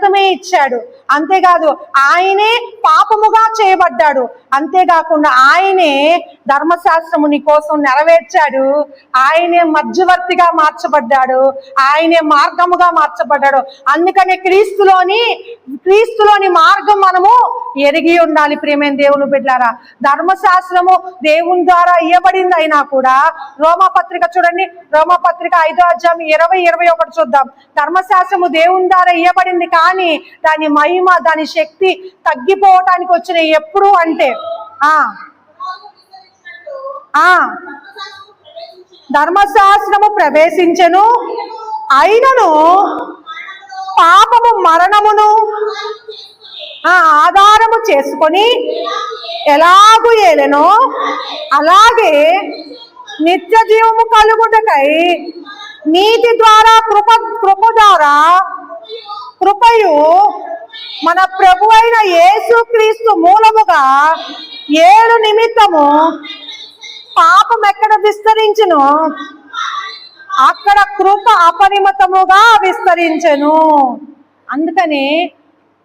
రక్తమే ఇచ్చాడు. అంతేకాదు ఆయనే పాపముగా చేయబడ్డాడు. అంతేకాకుండా ఆయనే ధర్మశాస్త్రము నీ కోసం నెరవేర్చాడు. ఆయనే మధ్యవర్తిగా మార్చబడ్డాడు. ఆయనే మార్గముగా మార్చబడ్డాడు. అందుకనే క్రీస్తులోని క్రీస్తులోని మార్గం మనము ఎరిగి ఉండాలి ప్రేమైన దేవుని బిడ్డారా. ధర్మశాస్త్రము దేవుని ద్వారా ఇవ్వబడింది అయినా కూడా రోమా పత్రిక చూడండి. రోమా పత్రిక ఐదో అధ్యాయం ఇరవై ఇరవై ఒకటి చూద్దాం. ధర్మశాస్త్రము దేవుని ద్వారా ఇవ్వబడింది కానీ దాని మహిమ దాని శక్తి తగ్గిపోవటానికి వచ్చిన ఎప్పుడు అంటే ఆ. ఆ. ధర్మశాస్త్రము ప్రవేశించెను అయినను పాపము మరణమును ఆ ఆధారము చేసుకొని ఎలాగూ ఏలెనో అలాగే నిత్య జీవము కలుగుటకై నీతి ద్వారా కృప కృప ద్వారా కృపయు. మన ప్రభు అయిన యేసుక్రీస్తు మూలముగా ఏడు నిమిత్తము పాపం ఎక్కడ విస్తరించును? అక్కడ కృప అపరిమితముగా విస్తరించెను. అందుకని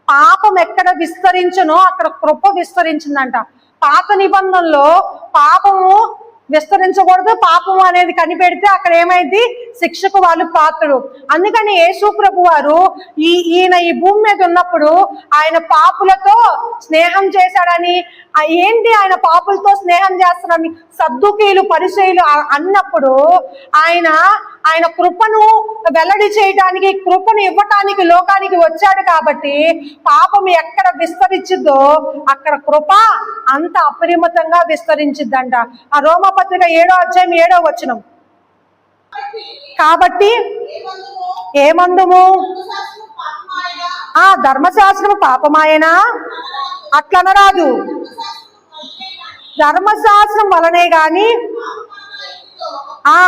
పాపం ఎక్కడ విస్తరించునో అక్కడ కృప విస్తరించిందంట. పాత నిబంధనలో పాపము విస్తరించకూడదు. పాపము అనేది కనిపెడితే అక్కడ ఏమైంది? శిక్షకు వాళ్ళు పాత్రుడు అందుకని యేసు ప్రభు వారు ఈ ఈయన ఈ భూమి మీద ఉన్నప్పుడు ఆయన పాపులతో స్నేహం చేశాడని ఏంటి ఆయన పాపులతో స్నేహం చేస్తాడని సద్దుకీలు పరిచయలు అన్నప్పుడు ఆయన ఆయన కృపను వెల్లడి చేయటానికి కృపను ఇవ్వటానికి లోకానికి వచ్చాడు కాబట్టి పాపం ఎక్కడ విస్తరించిద్దో అక్కడ కృప అంత అపరిమితంగా విస్తరించిద్దంట. ఆ రోమపత్రిక ఏడో అధ్యాయం ఏడో వచనం. కాబట్టి ఏమందుము? ఆ ధర్మశాస్త్రము పాపమాయనా? అట్లనరాదు. ధర్మశాస్త్రం వలనే కానీ ఆ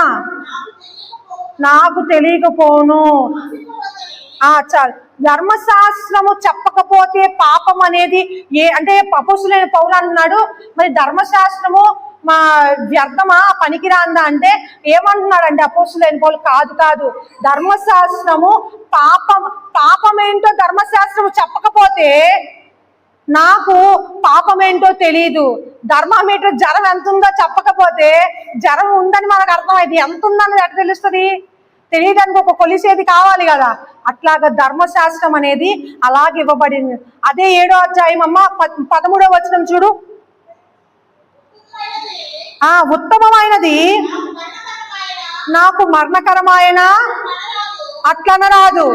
నాకు తెలియకపోను. ఆ చాలు ధర్మశాస్త్రము చెప్పకపోతే పాపం అనేది ఏ అంటే పపుసులేని పౌరు అంటున్నాడు మరి ధర్మశాస్త్రము మా వ్యర్థమా పనికిరాందా అంటే ఏమంటున్నాడంటే అపోసులేని పౌలు కాదు కాదు. ధర్మశాస్త్రము పాపం పాపమేంటో ధర్మశాస్త్రము చెప్పకపోతే నాకు పాపం ఏంటో తెలియదు ధర్మామీటర్ జ్వరం ఎంత ఉందో చెప్పకపోతే జ్వరం ఉందని మనకు అర్థమైంది. ఎంత ఉందని ఎట్లా తెలుస్తుంది? తెలియడానికి ఒక కొలిసేది కావాలి కదా. అట్లాగా ధర్మశాస్త్రం అనేది అలాగే ఇవ్వబడింది. అదే ఏడో అధ్యాయం అమ్మ పదమూడో వచనం చూడు. ఆ ఉత్తమమైనది. నాకు మరణకరమైన అట్లనరాదు.